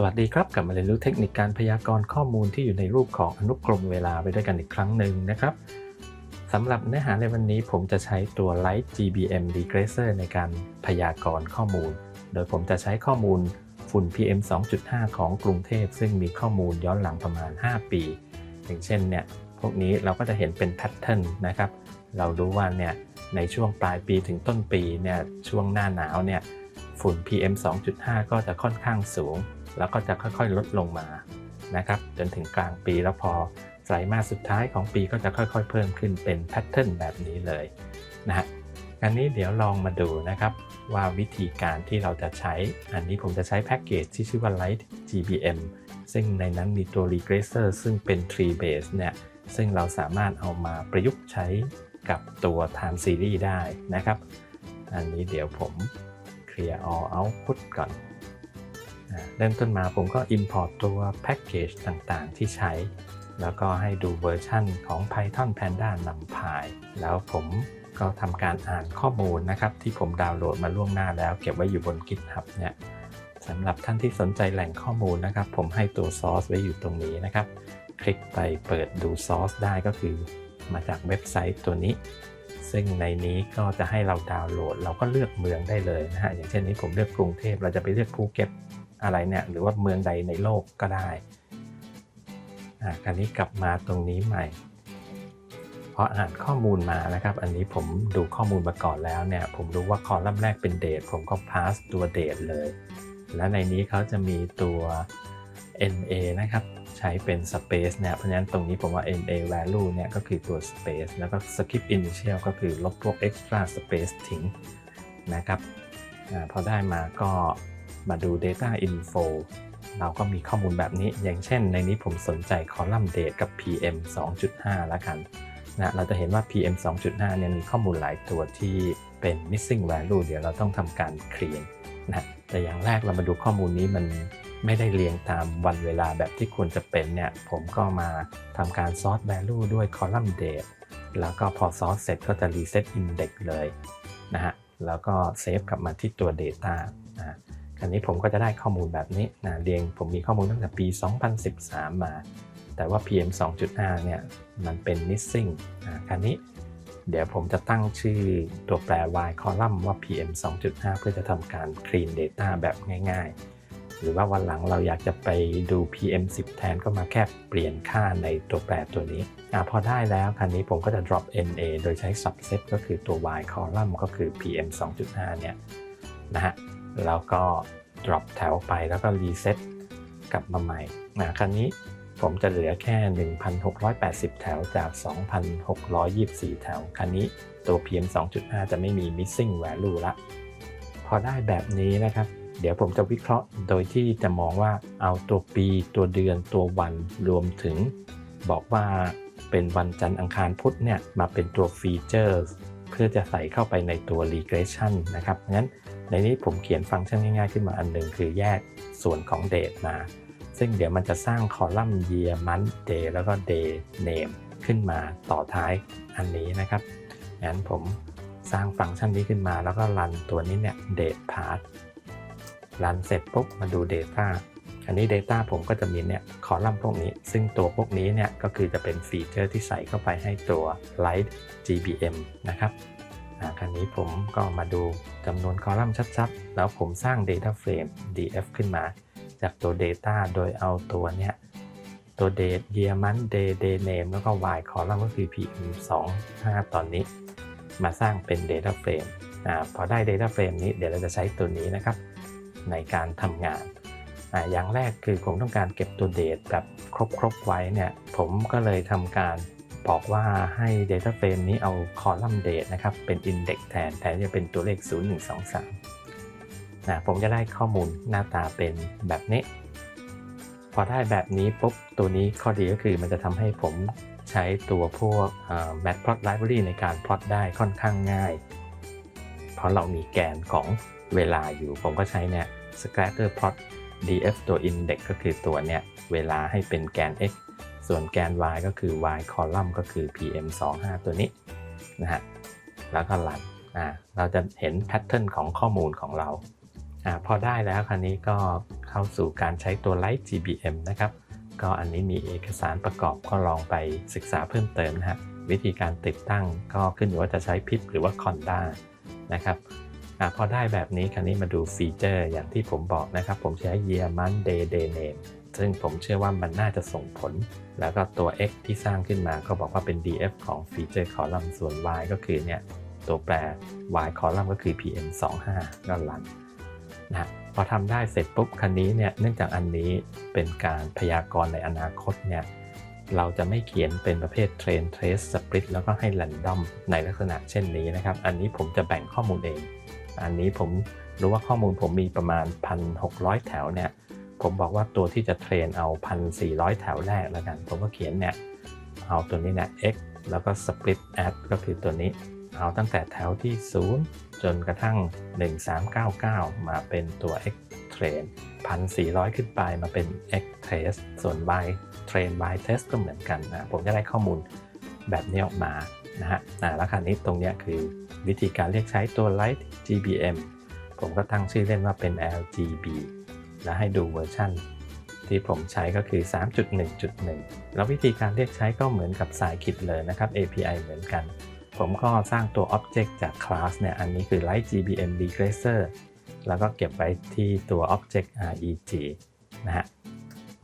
สวัสดีครับ กลับมาเรียนรู้เทคนิคการพยากรณ์ข้อมูลที่อยู่ในรูปของอนุกรมเวลาไปด้วยกันอีกครั้งหนึ่งนะครับสำหรับเนื้อหาในวันนี้ผมจะใช้ตัว Light GBM Regressor ในการพยากรณ์ข้อมูล โดยผมจะใช้ข้อมูลฝุ่น PM 2.5 ของกรุงเทพ ซึ่งมีข้อมูลย้อนหลังประมาณ 5 ปี อย่างเช่นเนี่ยพวกนี้เราก็จะเห็นเป็นแพทเทิร์นนะครับ เรารู้ว่าเนี่ยในช่วงปลายปีถึงต้นปีเนี่ยช่วงหน้าหนาวเนี่ยฝุ่น PM 2.5 ก็จะค่อนข้างสูง แล้วก็จะค่อยๆลดลงมานะครับจนถึงกลางปีแล้วพอไตรมาสสุดท้ายของปีก็จะค่อยๆ เพิ่มขึ้นเป็นแพทเทิร์นแบบนี้เลยนะฮะอันนี้เดี๋ยวลองมาดูนะครับว่าวิธีการที่เราจะใช้ อันนี้ผมจะใช้แพ็กเกจที่ชื่อว่า Light GBM ซึ่งในนั้นมีตัว Regressor ซึ่งเป็น Tree Base เนี่ย ซึ่งเราสามารถเอามาประยุกต์ใช้กับตัว Time Series ได้นะครับ อันนี้เดี๋ยวผม Clear All Output ก่อน เริ่มต้นมาผมก็ Import ตัวแพ็กเกจต่างๆ ที่ใช้ แล้วก็ให้ดูเวอร์ชั่นของ Python Panda NumPy แล้วผมก็ทำการอ่านข้อมูลนะครับ ที่ผมดาวน์โหลดมาล่วงหน้าแล้ว เก็บไว้อยู่บน GitHub เนี่ยสำหรับท่านที่สนใจแหล่งข้อมูลนะครับ ผมให้ตัว source ไว้อยู่ตรงนี้นะครับ คลิกไปเปิดดู source ได้ก็คือ มาจากเว็บไซต์ตัวนี้ ซึ่งในนี้ก็จะให้เราดาวน์โหลด เราก็เลือกเมืองได้เลยนะฮะอย่างเช่นนี้ผมเลือกกรุงเทพเราจะไปเลือกภูเก็ต อะไรเนี่ยหรือว่าเมืองใดในโลกก็ได้อ่าคราวนี้กลับมาตรงนี้ใหม่พออ่านข้อมูลมานะครับ อันนี้ผมดูข้อมูลมาก่อนแล้วเนี่ย ผมรู้ว่าคอลัมน์แรกเป็นเดทผมก็ pass ตัวเดทเลย และในนี้เขาจะมีตัว NA นะครับ ใช้เป็น space เนี่ย เพราะฉะนั้นตรงนี้ผมว่า NA value เนี่ยก็คือตัว space แล้วก็ skip initial ก็คือลบพวก extra space ทิ้งนะครับอาพอได้มาก็ มาดู data info เราก็มีข้อมูลแบบนี้ อย่างเช่น ในนี้ผมสนใจคอลัมน์ date กับ PM 2.5 แล้วกันนะเราจะเห็นว่า PM 2.5 เนี่ยมีข้อมูลหลายตัวที่เป็น missing value เดี๋ยวเราต้องทำการ clean นะแต่อย่างแรกเรามาดูข้อมูลนี้มันไม่ได้เรียงตามวันเวลาแบบที่ควรจะเป็นเนี่ย ผมก็มาทำการ sort value ด้วย column date แล้วก็พอ sort เสร็จก็จะ reset index เลยนะฮะ แล้วก็เซฟกลับมาที่ตัว data นะ คราวนี้ผมก็จะได้ข้อมูลแบบนี้นะเรียงผมมีข้อมูลตั้งแต่ปี 2013 มา แต่ว่า PM 2.5 เนี่ยมันเป็น missing นะคราวนี้เดี๋ยวผมจะตั้งชื่อตัวแปร y column ว่า PM 2.5 เพื่อจะทำการ clean data แบบง่ายๆ หรือว่าวันหลังเราอยากจะไปดู PM 10 แทนก็มาแค่เปลี่ยนค่าในตัวแปรตัวนี้อพอได้แล้วคราวนี้ผมก็จะ drop NA โดยใช้ subset ก็คือตัว y column ก็คือ PM 2.5 เนี่ยนะฮะ แล้วก็ drop แถวไปแล้วก็ reset กลับมาใหม่นะคราวนี้ผมจะเหลือแค่ 1,680 แถวจาก 2,624 แถวคราวนี้ตัว PM 2.5 จะไม่มี missing value ละ พอได้แบบนี้นะครับ เดี๋ยวผมจะวิเคราะห์โดยที่จะมองว่าเอาตัวปี ตัวเดือน ตัววันรวมถึง บอกว่าเป็นวันจันทร์อังคารพุธเนี่ย มาเป็นตัวฟีเจอร์เพื่อจะใส่เข้าไปในตัว regression นะครับงั้น ในนี้ผมเขียนฟังก์ชันง่ายๆขึ้นมาอันหนึ่งคือแยกส่วนของ date มา ซึ่งเดี๋ยวมันจะสร้างคอลัมน์ year month day แล้วก็ day name ขึ้นมาต่อท้ายอันนี้นะครับ งั้นผมสร้างฟังก์ชันนี้ขึ้นมาแล้วก็รันตัวนี้เนี่ย date part รันเสร็จปุ๊บมาดู data อันนี้ data ผมก็จะมีเนี่ยคอลัมน์พวกนี้ ซึ่งตัวพวกนี้เนี่ยก็คือจะเป็นฟีเจอร์ที่ใส่เข้าไปให้ตัว Light GBM นะครับ คราวนี้ผมก็มาดูจำนวนคอลัมน์ชัดๆ แล้วผมสร้าง data frame df ขึ้นมา จากตัว data โดยเอาตัวเนี้ยตัว date year month day day name แล้วก็ y column ก็คือ pm 2 5 ตอนนี้ มาสร้างเป็น data frame อ่าพอได้ data frame นี้เดี๋ยวเราจะใช้ตัวนี้นะครับ ในการทำงานอ่าอย่างแรกคือผมต้องการเก็บตัว date แบบครบๆไว้เนี่ย ผมก็เลยทำการ บอกว่าให้ data frame นี้เอา column date นะครับ เป็น index แทน แทนจะเป็นตัวเลข 0123 นะ ผมจะได้ข้อมูลหน้าตาเป็นแบบนี้ พอได้แบบนี้ปุ๊บ ตัวนี้ข้อดีก็คือมันจะทำให้ผมใช้ตัวพวก matplot library ในการ plot ได้ค่อนข้างง่าย เพราะเรามีแกนของเวลาอยู่ ผมก็ใช้เนี่ย scatter plot df ตัว index ก็คือตัวเนี่ย เวลาให้เป็นแกน x ส่วนแกน y ก็คือ y column ก็คือ pm 2 5ตัวนี้นะฮะแล้วก็รันอ่าเราจะเห็นแพทเทิร์นของข้อมูลของเราอ่าพอได้แล้วคราวนี้ก็เข้าสู่การใช้ตัว Light GBM นะครับ ก็อันนี้มีเอกสารประกอบก็ลองไปศึกษาเพิ่มเติมนะฮะวิธีการติดตั้งก็ขึ้นอยู่ว่าจะใช้พิษหรือว่าคอนด้านะครับอพอได้แบบนี้คราวนี้มาดูฟีเจอร์อย่างที่ผมบอกนะครับ ผมใช้ year month day day name ซึ่งผมเชื่อว่ามันน่าจะส่งผล แล้วก็ตัว x ที่สร้างขึ้นมาก็บอกว่าเป็น df ของฟีเจอร์คอลัมน์ส่วน y ก็คือเนี่ยตัวแปร y คอลัมน์ก็คือ pm 25ก็ลันนะฮะพอทำได้เสร็จปุ๊บคันนี้เนี่ยเนื่องจากอันนี้เป็นการพยากรณ์ในอนาคตเนี่ยเราจะไม่เขียนเป็นประเภทเทรนเทรสสปริตแล้วก็ให้แรนดอมในลักษณะเช่นนี้นะครับ อันนี้ผมจะแบ่งข้อมูลเอง อันนี้ผมรู้ว่าข้อมูลผมมีประมาณ 1,600 แถวเนี่ย ผมบอกว่าตัวที่จะเทรนเอา 1,400 แถวแรกแล้วกัน ผมก็เขียนเนี่ย เอาตัวนี้เนี่ย x แล้วก็ split at ก็คือตัวนี้ เอาตั้งแต่แถวที่ 0 จนกระทั่ง 1399 มาเป็นตัว x train 1,400 ขึ้นไปมาเป็น x trace ส่วน y train y test ก็เหมือนกันนะ ผมจะได้ข้อมูลแบบนี้ออกมานะฮะนะแล้วคราวนี้ตรงนี้คือวิธีการเรียกใช้ตัว Light GBM ผมก็ตั้งชื่อเล่นว่าเป็น LGB และให้ดูเวอร์ชันที่ผมใช้ก็คือ 3.1.1 แล้ววิธีการเรียกใช้ก็เหมือนกับสายคิดเลยนะครับ API เหมือนกัน ผมก็สร้างตัว Object จาก Class เนี่ย อันนี้คือ Light GBM Regressor แล้วก็เก็บไว้ที่ตัว Object reg นะฮะ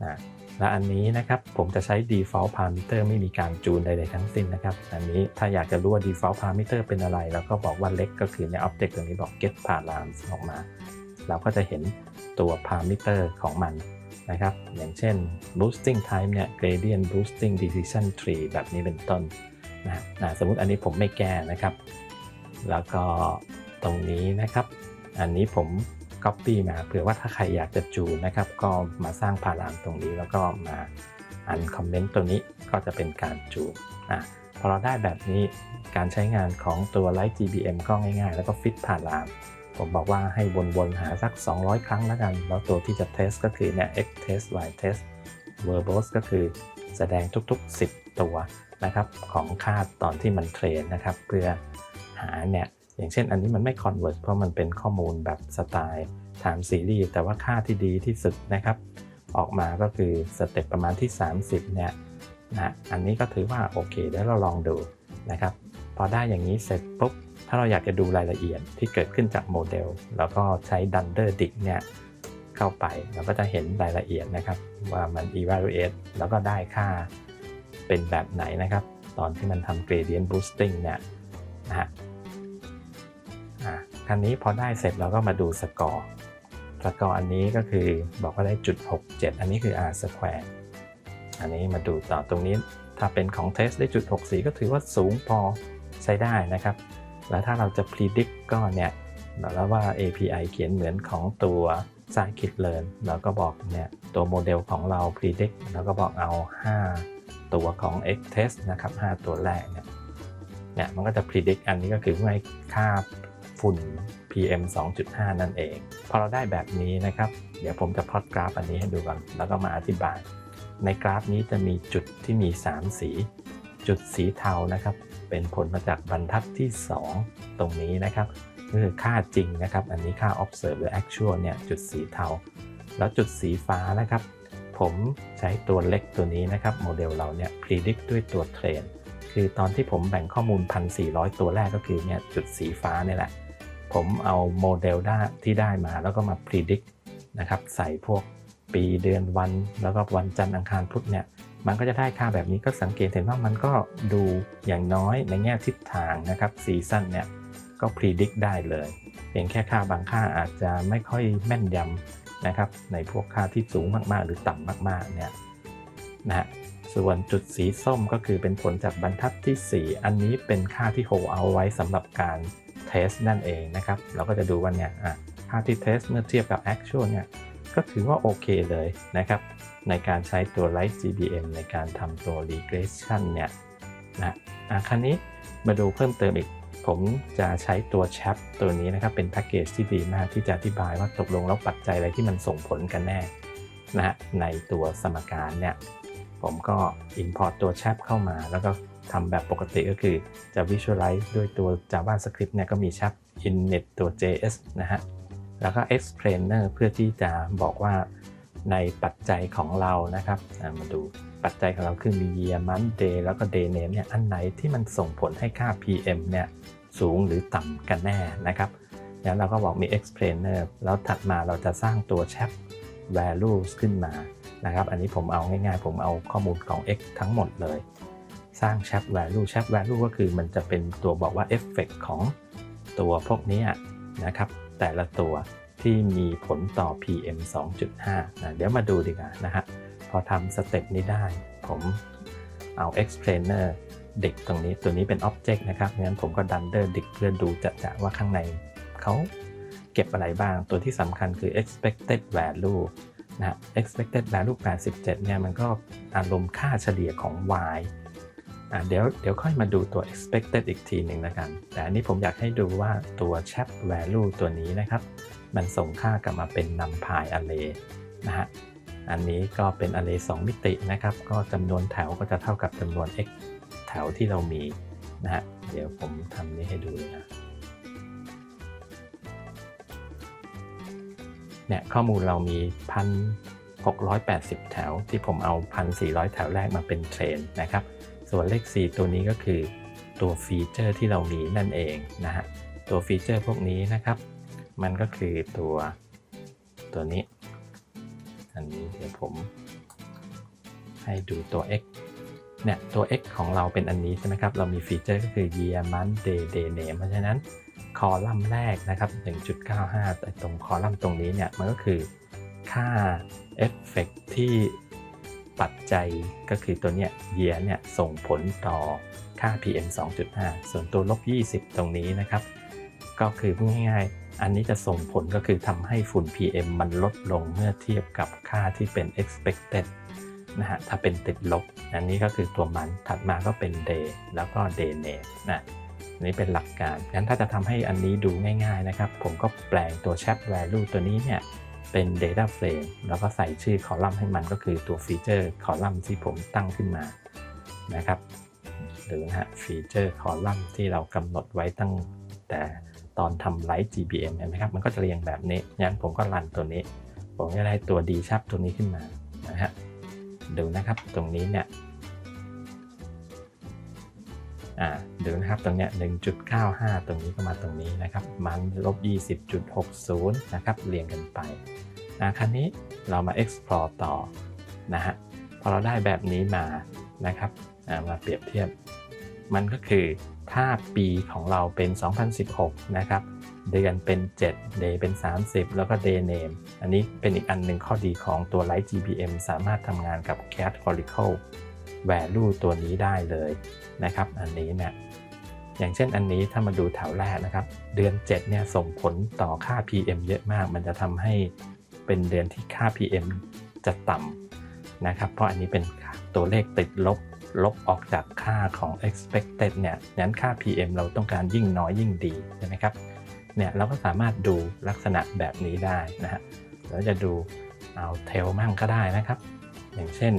นะและอันนี้นะครับผมจะใช้ default parameter ไม่มีการจูนใดๆทั้งสิ้นนะครับ อันนี้ถ้าอยากจะรู้ว่า default parameter เป็นอะไร แล้วก็บอกว่าเล็กก็คือใน object ตรงนี้บอก get params ออกมา เราก็จะเห็นตัว parameter ของมันนะครับ อย่างเช่น boosting time เนี่ย gradient boosting decision tree แบบนี้เป็นต้นนะนะสมมุติอันนี้ผมไม่แก้นะครับ แล้วก็ตรงนี้นะครับ อันนี้ผม Copy มาเผื่อว่าถ้าใครอยากจะจูนนะครับ ก็มาสร้างพารามตรงนี้แล้วก็มาอันคอมเมนต์ตัวนี้ก็จะเป็นการจูนอะพอเราได้แบบนี้การใช้งานของตัว Light GBM ก็ง่ายๆ แล้วก็ฟิตพาราม ผมบอกว่าให้วนๆ หาสัก 200 ครั้งแล้วกัน แล้วตัวที่จะเทสก็คือเนี่ย x test y test verbose ก็คือแสดงทุกๆ 10 ตัวนะครับของค่าตอนที่มันเทรนนะครับเพื่อหาเนี่ยอย่างเช่นอันนี้มันไม่ convert เพราะมันเป็นข้อมูลแบบสไตล์ time series แต่ว่าค่าที่ดีที่สุดนะครับออกมาก็คือสเต็ปประมาณที่ 30 เนี่ยนะอันนี้ก็ถือว่าโอเคเดี๋ยวเราลองดูนะครับ พอได้อย่างนี้เสร็จปุ๊บ ถ้าเราอยากจะดูรายละเอียดที่เกิดขึ้นจากโมเดลแล้วก็ใช้ Dunder Dick เนี่ยเข้าไป เราก็จะเห็นรายละเอียดนะครับ ว่ามัน evaluate แล้วก็ได้ค่าเป็นแบบไหนนะครับ ตอนที่มันทำ gradient boosting เนี่ยนะฮะคันนี้พอได้เสร็จเราก็มาดูสกอร์ สกอร์อันนี้ก็คือบอกว่าได้จุด67 อันนี้คือ r square อันนี้มาดูต่อตรงนี้ถ้าเป็นของเทสได้จุด64 ก็ถือว่าสูงพอ ใช้ได้นะครับ แล้วถ้าเราจะ predict ก็เนี่ยแล้วว่า API เขียนเหมือนของตัว s i คิดเ l e a r n เราก็บอกเนี่ยตัวโมเดลของเรา predict แล้วก็บอกเอา 5 ตัวของ x test นะครับ 5 ตัวแรกเนี่ยเนี่ยมันก็จะ predict อันนี้ก็คือให้ค่าฝุ่น PM 2.5 นั่นเอง พอเราได้แบบนี้นะครับ เดี๋ยวผมจะพลอตกราฟอันนี้ให้ดูก่อนแล้วก็มาอธิบาย ในกราฟนี้จะมีจุดที่มี 3 สี จุดสีเทานะครับ เป็นผลมาจากบรรทัดที่ 2 ตรงนี้นะครับก็คือค่าจริงนะครับ อันนี้ค่า observe หรือ actual เนี่ยจุดสีเทา แล้วจุดสีฟ้านะครับ ผมใช้ตัวเล็กตัวนี้นะครับ โมเดลเราเนี่ย predict ด้วยตัวเทรนคือตอนที่ผมแบ่งข้อมูล 1,400 ตัวแรกก็คือเนี่ยจุดสีฟ้านี่แหละ ผมเอาโมเดลได้ที่ได้มาแล้วก็มา predict นะครับ ใส่พวกปีเดือนวัน แล้วก็วันจันทร์อังคารพุธเนี่ย มันก็จะได้ค่าแบบนี้ก็สังเกตเห็นว่ามันก็ดูอย่างน้อยในแง่ทิศทางนะครับซีซั่นเนี่ยก็ predict ได้เลยเพียงแค่ค่าบางค่าอาจจะไม่ค่อยแม่นยำนะครับในพวกค่าที่สูงมากๆ หรือต่ำมากๆเนี่ยนะส่วนจุดสีส้มก็คือเป็นผลจากบรรทัดที่ 4 อันนี้เป็นค่าที่โฮเอาไว้สำหรับการเทสนั่นเองนะครับ เราก็จะดูว่าเนี่ยค่าที่เทสเมื่อเทียบกับ actual เนี่ยก็ถือว่าโอเคเลยนะครับ ในการใช้ตัว Light GBM ในการทำตัว regression เนี่ยนะอะครั้นี้มาดูเพิ่มเติมอีก ผมจะใช้ตัว chat ตัวนี้นะครับ เป็นแพ็กเกจที่ดีมากที่จะอธิบายว่าตกลงแล้วปัจจัยอะไรที่มันส่งผลกันแน่นะฮะในตัวสมการเนี่ยผมก็ import ตัว chat เข้ามาแล้วก็ทำแบบปกติก็คือจะ visualize ด้วยตัว JavaScript เนี่ยก็มีชัก init ตัว JS นะฮะแล้วก็ explainer เพื่อที่จะบอกว่า ในปัจจัยของเรานะครับมาดูปัจจัยของเราคือมี year month day แล้วก็ day name เนี่ยอันไหนที่มันส่งผลให้ค่า PM เนี่ยสูงหรือต่ำกันแน่นะครับแล้วเราก็บอกมี explainer แล้วถัดมาเราจะสร้างตัว chat values ขึ้นมานะครับ อันนี้ผมเอาง่ายๆ ผมเอาข้อมูลของ x ทั้งหมดเลย สร้าง chat value chat value ก็คือมันจะเป็นตัวบอกว่า effect ของตัวพวกนี้นะครับ แต่ละตัว ที่มีผลต่อ PM 2.5นะเดี๋ยวมาดูดีกว่านะฮะ พอทำสเต็ปนี้ได้ ผมเอา explainer เด็กตรงนี้ตัวนี้เป็น object นะครับงั้นผมก็ดันเดอร์ดิกเพื่อดูจะจะว่าข้างในเขาเก็บอะไรบ้าง ตัวที่สำคัญคือ expected value นะ expected value 87 เนี่ยมันก็อารมณ์ค่าเฉลี่ยของ y อะเดี๋ยวเดี๋ยวค่อยมาดูตัว expected อีกทีหนึ่งแล้วกัน แต่อันนี้ผมอยากให้ดูว่าตัว chat value ตัวนี้นะครับ มันส่งค่ากลับมาเป็น numpy array นะฮะอันนี้ก็เป็น array 2มิตินะครับ ก็จำนวนแถวก็จะเท่ากับจำนวน x แถวที่เรามีนะฮะเดี๋ยวผมทำนี้ให้ดูเลยนะเนี่ยข้อมูลเรามี 1,680 แถว ที่ผมเอา 1,400 แถวแรกมาเป็นเทรนนะครับ ส่วนเลข 4 ตัวนี้ก็คือตัวฟีเจอร์ที่เรามีนั่นเองนะฮะ ตัวฟีเจอร์พวกนี้นะครับ มันก็คือตัวตัวนี้ อันนี้เดี๋ยวผมให้ดูตัว x เนี่ยตัว x ของเราเป็นอันนี้ใช่ไหมครับ เรามีฟีเจอร์ก็คือ year month day day name เพราะฉะนั้นคอลัมน์แรกนะครับ 1.95 แต่ตรงคอลัมน์ตรงนี้เนี่ย มันก็คือค่าเอฟเฟกที่ปัจจัยก็คือตัวเนี้ย year เนี่ย ส่งผลต่อค่า PM 2.5 ส่วนตัวลบ 20 ตรงนี้นะครับ ก็คือพูดง่ายๆ อันนี้จะส่งผลก็คือทำให้ฝุ่น PM มันลดลงเมื่อเทียบกับค่าที่เป็น expected นะฮะถ้าเป็นติดลบ อันนี้ก็คือตัวมันถัดมาก็เป็น day แล้วก็ day name นะนี้เป็นหลักการงั้นถ้าจะทำให้อันนี้ดูง่าย ๆนะครับ ผมก็แปลงตัว chat value ตัวนี้เนี่ยเป็น data frame แล้วก็ใส่ชื่อคอลัมน์ให้มันก็คือตัวฟีเจอร์คอลัมน์ที่ผมตั้งขึ้นมานะครับหรือฮะฟีเจอร์คอลัมน์ที่เรากำหนดไว้ตั้งแต่ ตอนทำไลฟ์ GBM เห็นไหมครับ มันก็จะเรียงแบบนี้ งั้นผมก็รันตัวนี้ ผมจะได้ตัว D ชับตัวนี้ขึ้นมา นะฮะ ดูนะครับ ตรงนี้เนี่ย อ่า ดูนะครับ ตรงเนี้ย1.95 ตรงนี้ก็มาตรงนี้นะครับ มันลบ 20.60 นะครับ เรียงกันไปนะครั้นี้เรามา explore ต่อ นะฮะ พอเราได้แบบนี้มา นะครับ อ่า มาเปรียบเทียบ มันก็คือ ถ้าปีของเราเป็น 2016 นะครับ เดือนเป็น 7 day เป็น 30 แล้วก็ day name อันนี้เป็นอีกอันหนึ่งข้อดีของตัว Light GPM สามารถทำงานกับ categorical value ตัวนี้ได้เลยนะครับ อันนี้เนี่ยอย่างเช่นอันนี้ถ้ามาดูแถวแรกนะครับ เดือน 7 เนี่ยส่งผลต่อค่า PM เยอะมาก มันจะทำให้เป็นเดือนที่ค่า PM จะต่ำนะครับ เพราะอันนี้เป็นตัวเลขติดลบ ลบออกจากค่าของ expected เนี่ยงั้นค่า PM เราต้องการยิ่งน้อยยิ่งดีใช่ไหมครับ เนี่ยเราก็สามารถดูลักษณะแบบนี้ได้นะฮะ เราจะดูเอาเทลมั่งก็ได้นะครับ อย่างเช่น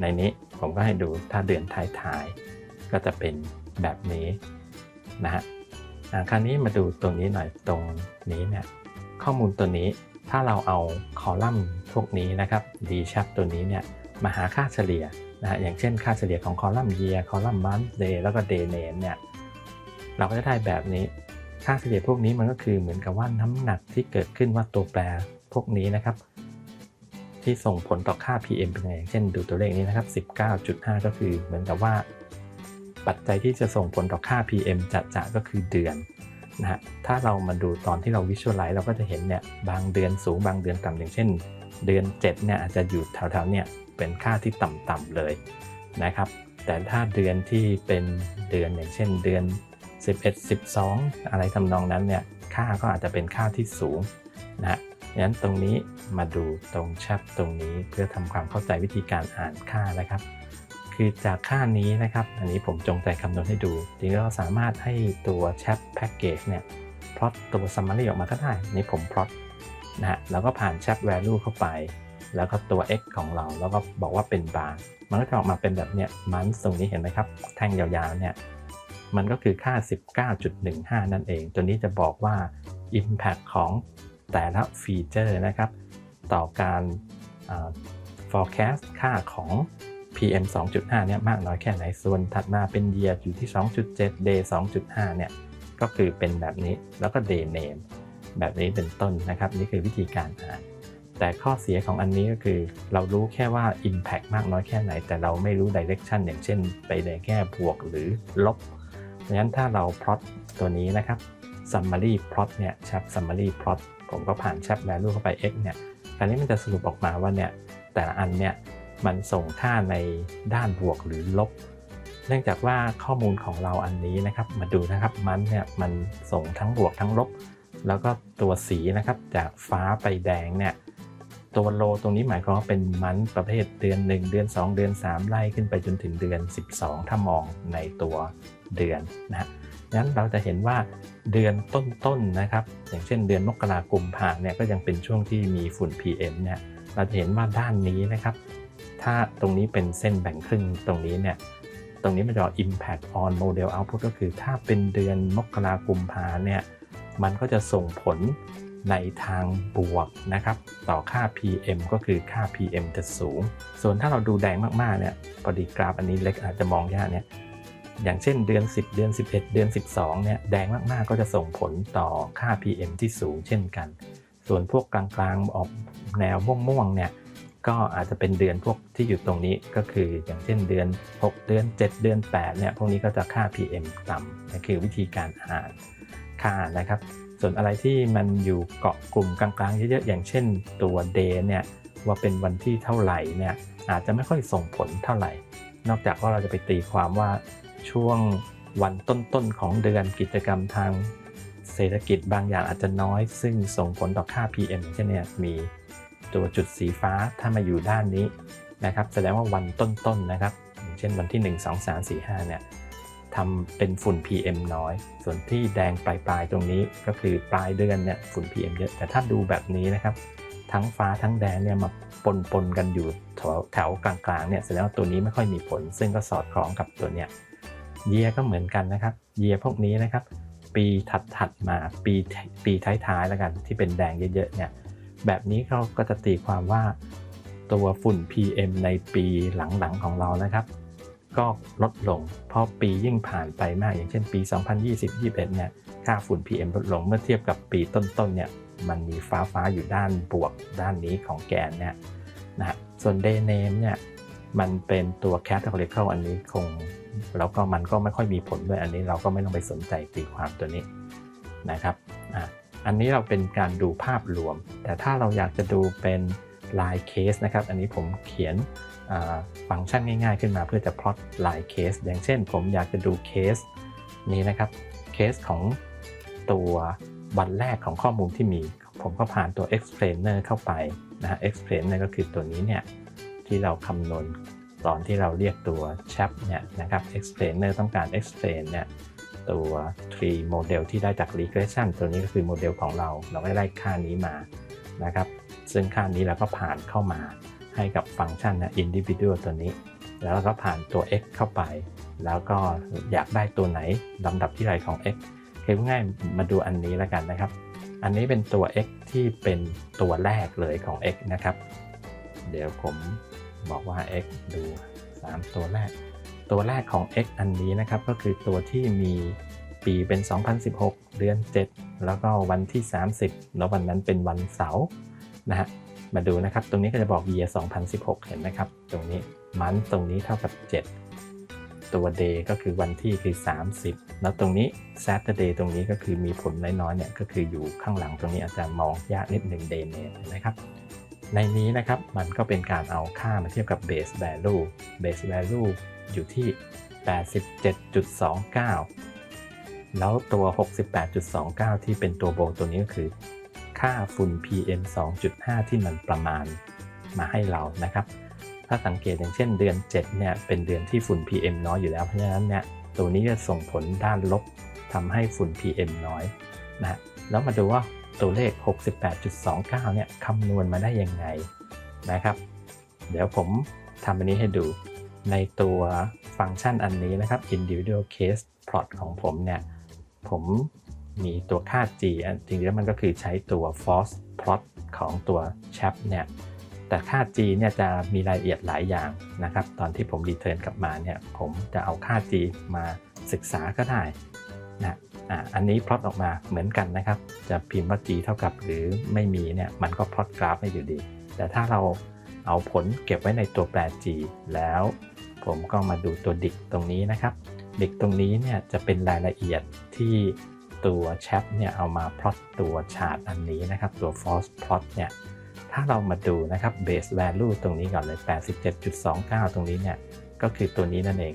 ในนี้ผมก็ให้ดูถ้าเดือนท้ายๆ ก็จะเป็นแบบนี้นะฮะคราวนี้มาดูตรงนี้หน่อยตรงนี้เนี่ยข้อมูลตัวนี้ถ้าเราเอาคอลัมน์พวกนี้นะครับดีชับตัวนี้เนี่ยมาหาค่าเฉลี่ย นะฮะอย่างเช่นค่าเฉลี่ยของคอลัมน์ year คอลัมน์ month day แล้วก็ day name เนี่ยเราก็จะได้แบบนี้ค่าเฉลี่ยพวกนี้มันก็คือเหมือนกับว่าน้ำหนักที่เกิดขึ้นว่าตัวแปรพวกนี้นะครับ ที่ส่งผลต่อค่า PM เป็นไงอย่างเช่นดูตัวเลขนี้นะครับ 19.5 ก็คือเหมือนกับว่า ปัจจัยที่จะส่งผลต่อค่า PM จะจะก็คือเดือนนะฮะถ้าเรามาดูตอนที่เรา visualize เราก็จะเห็นเนี่ยบางเดือนสูงบางเดือนต่ำอย่างเช่น เดือน 7 เนี่ยอาจจะอยู่แถวๆเนี่ย เป็นค่าที่ต่ำๆเลยนะครับ แต่ถ้าเดือนที่เป็นเดือนอย่างเช่นเดือน 11 12 อะไรทำนองนั้นเนี่ยค่าก็อาจจะเป็นค่าที่สูงนะฮะงั้นตรงนี้มาดูตรงชัดตรงนี้เพื่อทำความเข้าใจวิธีการอ่านค่านะครับ คือจากค่านี้นะครับ อันนี้ผมจงใจคำนวณให้ดูจริงๆเราสามารถให้ตัวแชทแพ็กเกจเนี่ยพลอตตัว summary ออกมาก็ได้นี่ผมพลอตนะฮะแล้วก็ผ่าน chat value เข้าไป แล้วก็ตัว x ของเรา แล้วก็บอกว่าเป็นบาร์มันก็จะออกมาเป็นแบบเนี้ยมันตรงนี้เห็นไหมครับ แท่งยาวๆเนี่ยมันก็คือค่า 19.15 นั่นเอง ตัวนี้จะบอกว่า Impact ของแต่ละฟีเจอร์นะครับ ต่อการ forecast ค่าของ PM 2.5 เนี่ยมากน้อยแค่ไหน ส่วนถัดมาเป็น year อยู่ที่ 2.7 day 2.5 เนี่ย ก็คือเป็นแบบนี้ แล้วก็ day name แบบนี้เป็นต้นนะครับ นี่คือวิธีการอ่าน แต่ข้อเสียของอันนี้ก็คือ เรารู้แค่ว่า Impact มากน้อยแค่ไหน แต่เราไม่รู้ Direction อย่างเช่น ไปในแง่บวกหรือลบเพราะฉะนั้นถ้าเรา plot ตัวนี้นะครับ summary plot เนี่ย chap summary plot ผมก็ผ่าน chap value เข้าไป x เนี่ยอันนี้มันจะสรุปออกมาว่าเนี่ยแต่ละอันเนี่ยมันส่งค่าในด้านบวกหรือลบ เนื่องจากว่าข้อมูลของเราอันนี้นะครับ มาดูนะครับมันเนี่ยมันส่งทั้งบวกทั้งลบ แล้วก็ตัวสีนะครับจากฟ้าไปแดงเนี่ย ตัวโลตรงนี้หมายความว่าเป็นมันประเภทเดือน 1 เดือน 2 เดือน 3 ไล่ขึ้นไปจนถึงเดือน 12 ถ้ามองในตัวเดือนนะฮะงั้นเราจะเห็นว่าเดือนต้นๆนะครับ อย่างเช่นเดือนมกราคมผ่านเนี่ยก็ยังเป็นช่วงที่มีฝุ่น PM เนี่ยเราจะเห็นว่าด้านนี้นะครับ ถ้าตรงนี้เป็นเส้นแบ่งครึ่งตรงนี้เนี่ยตรงนี้มันจะ impact on model output ก็คือถ้าเป็นเดือนมกราคมพาเนี่ยมันก็จะส่งผล ในทางบวกนะครับ ต่อค่า PM ก็คือค่า PM จะสูง ส่วนถ้าเราดูแดงมากๆเนี่ยพอดีกราฟอันนี้เล็กอาจจะมองยากเนี่ยอย่างเช่นเดือน 10 เดือน 11 เดือน 12เนี่ยแดงมากๆก็จะส่งผลต่อค่า PM ที่สูงเช่นกัน ส่วนพวกกลางๆออกแนวม่วงๆเนี่ยก็อาจจะเป็นเดือนพวกที่อยู่ตรงนี้ก็คืออย่างเช่นเดือน 6 เดือน 7 เดือน8เนี่ยพวกนี้ก็จะค่า PM ต่ำนั่นคือวิธีการอ่านค่านะครับ ส่วนอะไรที่มันอยู่เกาะกลุ่มกลางๆเยอะๆอย่างเช่นตัว day เนี่ยว่าเป็นวันที่เท่าไหร่เนี่ยอาจจะไม่ค่อยส่งผลเท่าไหร่ นอกจากว่าเราจะไปตีความว่าช่วงวันต้นๆของเดือนกิจกรรมทางเศรษฐกิจบางอย่างอาจจะน้อย ซึ่งส่งผลต่อค่า PM เช่นเนี่ยมีตัวจุดสีฟ้าถ้ามาอยู่ด้านนี้นะครับแสดงว่าวันต้นๆนะครับอย่างเช่นวันที่ 1 2 3 4 5เนี่ย ทำเป็นฝุ่น PM น้อย ส่วนที่แดงปลายๆตรงนี้ก็คือปลายเดือนเนี่ยฝุ่น PM เยอะ แต่ถ้าดูแบบนี้นะครับ ทั้งฟ้าทั้งแดงเนี่ยมาปนปนๆกันอยู่แถวกลางๆเนี่ยแสดงว่าตัวนี้ไม่ค่อยมีผล ซึ่งก็สอดคล้องกับตัวเนี้ยเยียก็เหมือนกันนะครับ เยียพวกนี้นะครับ ปีถัดๆมาปีปีท้ายๆแล้วกันที่เป็นแดงเยอะๆเนี่ยแบบนี้เขาก็จะตีความว่าตัวฝุ่น PM ในปีหลังๆของเรานะครับ ก็ลดลง เพราะปียิ่งผ่านไปมาก อย่างเช่นปี 2020-21เนี่ยค่าฝุ่น PM ลดลงเมื่อเทียบกับปีต้นๆเนี่ยมันมีฟ้าฟ้าๆอยู่ด้านบวกด้านนี้ของแกนเนี่ยนะฮะส่วน day name เนี่ยมันเป็นตัว categorical อันนี้คงแล้วก็มันก็ไม่ค่อยมีผลด้วยอันนี้เราก็ไม่ต้องไปสนใจตีความตัวนี้นะครับอะอันนี้เราเป็นการดูภาพรวม แต่ถ้าเราอยากจะดูเป็น ลายเคสนะครับ อันนี้ผมเขียนฟังก์ชันง่ายๆ ขึ้นมาเพื่อจะพลอตลายเคส อย่างเช่น ผมอยากจะดูเคสนี้นะครับ เคสของตัววันแรกของข้อมูลที่มี ผมก็ผ่านตัว explainer เข้าไปนะฮะ explainer ก็คือตัวนี้เนี่ยที่เราคำนวณตอนที่เราเรียกตัว chap เนี่ยนะครับ explainer ต้องการ explain เนี่ยตัว tree model ที่ได้จาก regression ตัวนี้ก็คือโมเดลของเรา เราได้ได้ค่านี้มานะครับ ซึ่งค่านี้เราก็ผ่านเข้ามาให้กับฟังก์ชันนะ individual ตัวนี้ แล้วเราก็ผ่านตัว x เข้าไป แล้วก็อยากได้ตัวไหนลำดับที่ไรของ x คือง่ายมาดูอันนี้แล้วกันนะครับ อันนี้เป็นตัว x ที่เป็นตัวแรกเลยของ x นะครับ เดี๋ยวผมบอกว่า x ดู 3 ตัวแรก ตัวแรกของ x อันนี้นะครับ ก็คือตัวที่มีปีเป็น 2016 เดือน 7 แล้วก็วันที่ 30 แล้ววันนั้นเป็นวันเสาร์ นะฮะมาดูนะครับ ตรงนี้ก็จะบอก year 2016 เห็นไหมครับ ตรงนี้มันตรงนี้เท่ากับ 7 ตัว day ก็คือวันที่คือ 30 แล้วตรงนี้ Saturday ตรงนี้ก็คือมีผลน้อยๆเนี่ยก็คืออยู่ข้างหลังตรงนี้อาจจะมองยากนิดหนึ่ง day เนี่ยนะครับ ในนี้นะครับมันก็เป็นการเอาค่ามาเทียบกับ base value base value อยู่ที่ 87.29 แล้วตัว 68.29 ที่เป็นตัวโบตัวนี้ก็คือ ค่าฝุ่น PM 2.5 ที่มันประมาณมาให้เรานะครับ ถ้าสังเกตอย่างเช่นเดือน 7 เนี่ย เป็นเดือนที่ฝุ่น PM น้อยอยู่แล้ว เพราะฉะนั้นเนี่ย ตัวนี้จะส่งผลด้านลบทำให้ฝุ่น PM น้อยนะแล้วมาดูว่าตัวเลข 68.29 เนี่ยคำนวณมาได้ยังไงนะครับ เดี๋ยวผมทำอันนี้ให้ดู ในตัวฟังก์ชันอันนี้นะครับ individual case plot ของผมเนี่ย ผม มีตัวค่า g จริงๆแล้วมันก็คือใช้ตัว force plot ของตัว chap เนี่ยแต่ค่า g เนี่ยจะมีรายละเอียดหลายอย่างนะครับ ตอนที่ผมรีเทิร์นกลับมาเนี่ยผมจะเอาค่า g มาศึกษาก็ได้นะอ่าอันนี้พลอตออกมาเหมือนกันนะครับ จะพิมพ์ว่า g เท่ากับหรือไม่มีเนี่ยมันก็พลอตกราฟให้อยู่ดี แต่ถ้าเราเอาผลเก็บไว้ในตัวแปร g แล้ว ผมก็มาดูตัวดิกตรงนี้นะครับดิกตรงนี้เนี่ยจะเป็นรายละเอียดที่ ตัวแชปเนี่ยเอามาพลอตตัวชาร์ตอันนี้นะครับตัว false plot เนี่ยถ้าเรามาดูนะครับ base value ตรงนี้ก่อนเลย 87.29 ตรงนี้เนี่ยก็คือตัวนี้นั่นเอง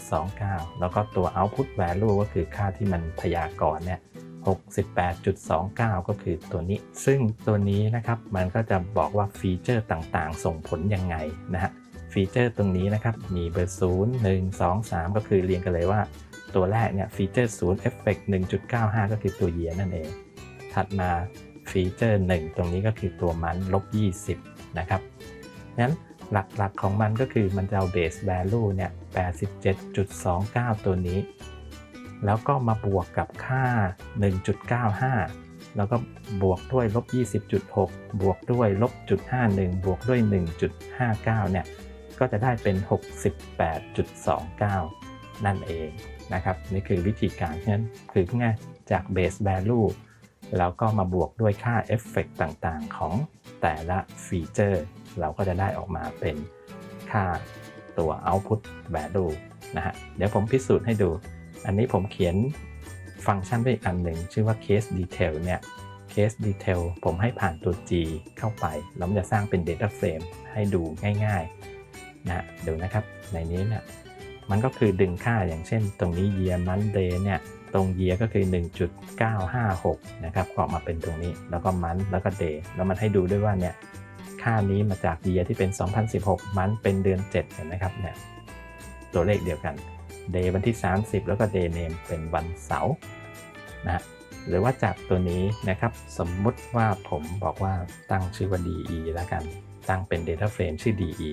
87.29 แล้วก็ตัว output value ก็คือค่าที่มันพยากรณ์เนี่ย68.29 ก็คือตัวนี้ ซึ่งตัวนี้นะครับมันก็จะบอกว่าฟีเจอร์ต่างๆ ส่งผลยังไงนะฮะฟีเจอร์ตรงนี้นะครับมีเบอร์ 0 1 2 3 ก็คือเรียงกันเลยว่า ตัวแรกเนี่ยฟีเจอร์0 Effect 1.95 ก็คือตัว year นั่นเอง ถัดมาฟีเจอร์ 1 ตรงนี้ก็คือตัวมันลบ 20 นะครับงั้นหลักๆของมันก็คือมันจะเอา base value เนี่ย87.29 ตัวนี้ แล้วก็มาบวกกับค่า 1.95 แล้วก็บวกด้วยลบ 20.6 บวกด้วยลบ0.51 บวกด้วย 1.59 เนี่ย ก็จะได้เป็น 68.29 นั่นเองนะครับนี่คือวิธีการนั้นคือง่ายจาก base value แล้วก็มาบวกด้วยค่าเอฟเฟกต่างๆ ของแต่ละฟีเจอร์ เราก็จะได้ออกมาเป็นค่าตัว output value นะฮะเดี๋ยวผมพิสูจน์ให้ดู อันนี้ผมเขียนฟังก์ชันไว้อีกอันหนึ่ง ชื่อว่า case detail เนี่ย case detail ผมให้ผ่านตัว G เข้าไป แล้วมันจะสร้างเป็น data frame ให้ดูง่ายๆนะเดี๋ยวนะครับ ในนี้เนี่ย มันก็คือดึงค่าอย่างเช่น ตรงนี้ year month day เนี่ยตรง year ก็คือ 1.956 นะครับออกมาเป็นตรงนี้แล้วก็ month แล้วก็ day แล้วมันให้ดูด้วยว่าเนี่ยค่านี้มาจาก year ที่เป็น 2016 month เป็นเดือน 7 เห็นไหมครับเนี่ยตัวเลขเดียวกัน day วันที่ 30 แล้วก็ day name เป็นวันเสาร์นะหรือว่าจากตัวนี้นะครับ สมมุติว่าผมบอกว่าตั้งชื่อว่า DE แล้วกัน ตั้งเป็น data frame ชื่อ DE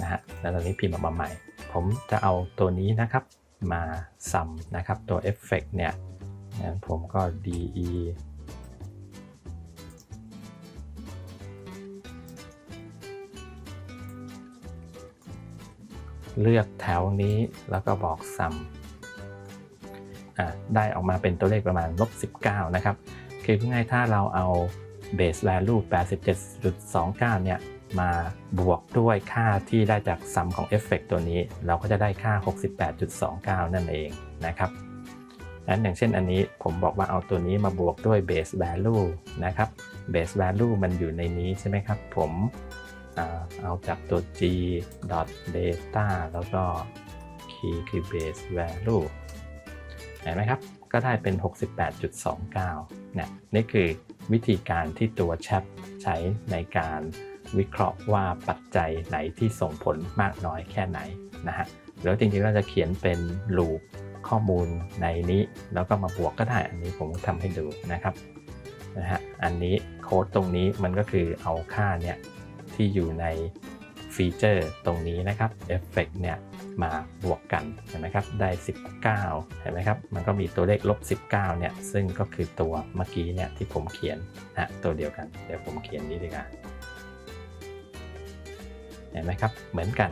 นะฮะแล้วตอนนี้พิมพ์ออกมาใหม่ ผมจะเอาตัวนี้นะครับมาซัมนะครับตัว Effect เนี่ยงั้นผมก็ DE เลือกแถวนี้แล้วก็บอก sum อะได้ออกมาเป็นตัวเลขประมาณลบ19 นะครับ คือง่ายถ้าเราเอา base value 87.29 เนี่ย มาบวกด้วยค่าที่ได้จากซัมของเอฟเฟกตัวนี้ เราก็จะได้ค่า 68.29 นั่นเองนะครับนั้นอย่างเช่นอันนี้ผมบอกว่าเอาตัวนี้มาบวกด้วย base value นะครับ base value มันอยู่ในนี้ใช่ไหมครับ ผมเอาจากตัว g data แล้วก็ key คือ base value เห็นไหมครับ ก็ได้เป็น 68.29เนี่ยนี่คือวิธีการที่ตัวแชทใช้ในการ วิเคราะห์ว่าปัจจัยไหนที่ส่งผลมากน้อยแค่ไหนนะฮะแล้วจริงๆเราจะเขียนเป็นลูปข้อมูลในนี้ แล้วก็มาบวกก็ได้อันนี้ผมทำให้ดูนะครับนะฮะอันนี้โค้ดตรงนี้มันก็คือเอาค่าเนี่ยที่อยู่ในฟีเจอร์ตรงนี้นะครับเอฟเฟกเนี่ยมาบวกกันเห็นไหมครับได้ 19เห็นไหมครับมันก็มีตัวเลขลบ 19เนี่ยซึ่งก็คือตัวเมื่อกี้เนี่ยที่ผมเขียนนะตัวเดียวกัน เดี๋ยวผมเขียนนี้ดีกว่า เห็นไหมครับ เหมือนกัน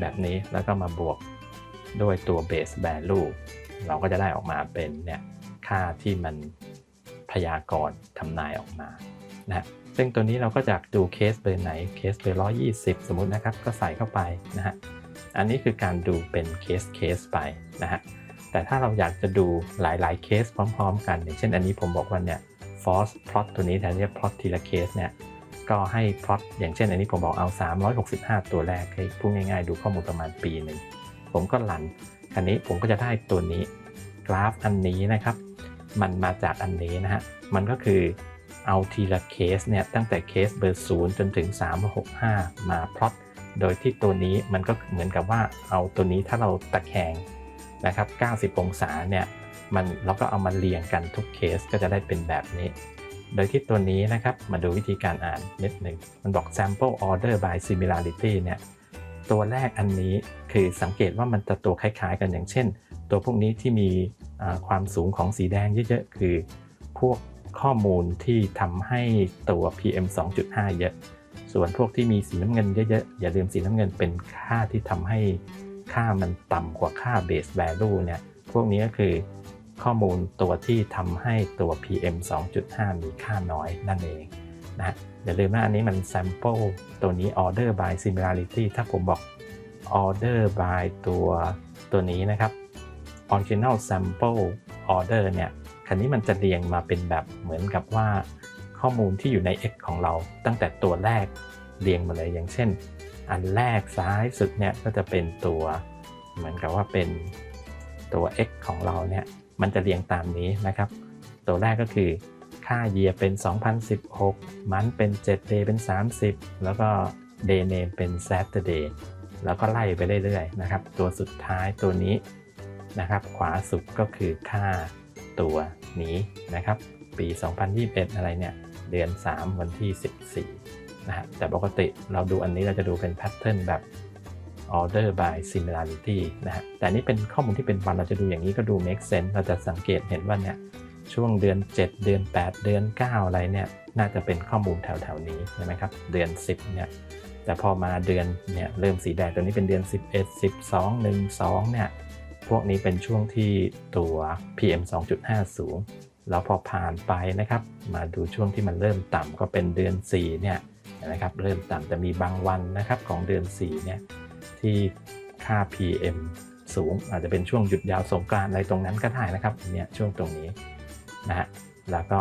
แบบนี้แล้วก็มาบวกด้วยตัว base value เราก็จะได้ออกมาเป็นเนี่ยค่าที่มันพยากรณ์ทำนายออกมานะซึ่งตัวนี้เราก็จะดูเคสเบอร์ไหนเคสเบอร์120สมมุตินะครับ ก็ใส่เข้าไปนะฮะอันนี้คือการดูเป็นเคสเคสไปนะฮะแต่ถ้าเราอยากจะดูหลาย ๆ เคสพร้อม ๆ กันอย่างเช่นอันนี้ผมบอกว่าเนี่ย force plot ตัวนี้แทนที่จะ plot ทีละเคสเนี่ย ก็ให้ plot อย่างเช่นอันนี้ผมบอกเอา 365 ตัวแรกให้พูดง่ายๆ ดูข้อมูลประมาณปีหนึ่ง ผมก็หลันอันนี้ผมก็จะได้ตัวนี้กราฟอันนี้นะครับ มันมาจากอันนี้นะฮะ มันก็คือเอาทีละเคสเนี่ยตั้งแต่เคสเบอร์0จนถึง 365 มาพลอตโดยที่ตัวนี้มันก็เหมือนกับว่าเอาตัวนี้ถ้าเราตะแคงนะครับ 90 องศาเนี่ยมันเราก็เอามาเรียงกันทุกเคสก็จะได้เป็นแบบนี้ โดยที่ตัวนี้นะครับมาดูวิธีการอ่านนิดหนึ่ง มันบอก sample order by similarity เนี่ยตัวแรกอันนี้คือสังเกตว่ามันจะตัวคล้าย ๆ กันอย่างเช่น ตัวพวกนี้ที่มีความสูงของสีแดงเยอะๆ คือ พวกข้อมูลที่ทำให้ตัว PM 2.5 เยอะ ส่วนพวกที่มีสีน้ำเงินเยอะๆ อย่าลืมสีน้ำเงินเป็นค่าที่ทำให้ค่ามันต่ำกว่าค่า base value เนี่ยพวกนี้ก็คือ ข้อมูลตัวที่ทำให้ตัว PM 2.5 มีค่าน้อยนั่นเองนะฮะอย่าลืมว่าอันนี้มัน sample ตัวนี้ order by similarity ถ้าผมบอก order by ตัวตัวนี้นะครับ original sample order เนี่ยคันนี้มันจะเรียงมาเป็นแบบเหมือนกับว่า ข้อมูลที่อยู่ใน X ของเราตั้งแต่ตัวแรกเรียงมาเลยอย่างเช่น อันแรกซ้ายสุดเนี่ยก็จะเป็นตัว เหมือนกับว่าเป็น ตัว x ของเราเนี่ยมันจะเรียงตามนี้นะครับ ตัวแรกก็คือค่า year เป็น 2016 มันเป็น 7 day เป็น 30 แล้วก็ day name เป็น Saturday แล้วก็ไล่ไปเรื่อยๆนะครับ ตัวสุดท้ายตัวนี้นะครับ ขวาสุดก็คือค่าตัวนี้นะครับ ปี 2021 อะไรเนี่ย เดือน 3 วันที่ 14นะฮะแต่ปกติเราดูอันนี้เราจะดูเป็นแพทเทิร์นแบบ order by similarity นะฮะแต่นี่เป็นข้อมูลที่เป็นวันเราจะดูอย่างนี้ก็ดู make sense เราจะสังเกตเห็นว่าเนี่ยช่วงเดือน 7 เดือน 8 เดือน 9 อะไรเนี่ยน่าจะเป็นข้อมูลแถวๆนี้ใช่ไหมครับเดือน 10เนี่ยแต่พอมาเดือนเนี่ยเริ่มสีแดงตัวนี้เป็นเดือน 11 12 1 2เนี่ยพวกนี้เป็นช่วงที่ตัว PM 2.5 สูง แล้วพอผ่านไปนะครับมาดูช่วงที่มันเริ่มต่ำก็เป็นเดือน 4 เนี่ยนะครับเริ่มต่ำแต่มีบางวันนะครับของเดือน 4 เนี่ย ที่ค่า PM สูง อาจจะเป็นช่วงหยุดยาวสงกรานอะไรตรงนั้นก็ได้นะครับเนี่ยช่วงตรงนี้นะฮะแล้วก็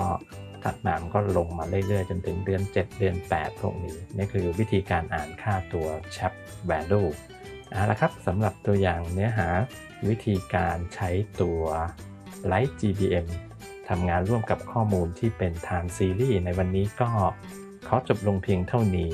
ถัดมามันก็ลงมาเรื่อยๆ จนถึงเดือน 7 เดือน 8 พวกนี้นี่คือวิธีการอ่านค่าตัว chap value เอาละครับสำหรับตัวอย่างเนื้อหาวิธีการใช้ตัว Light GBM ทำงานร่วมกับข้อมูลที่เป็น Time Series ในวันนี้ก็ขอจบลงเพียงเท่านี้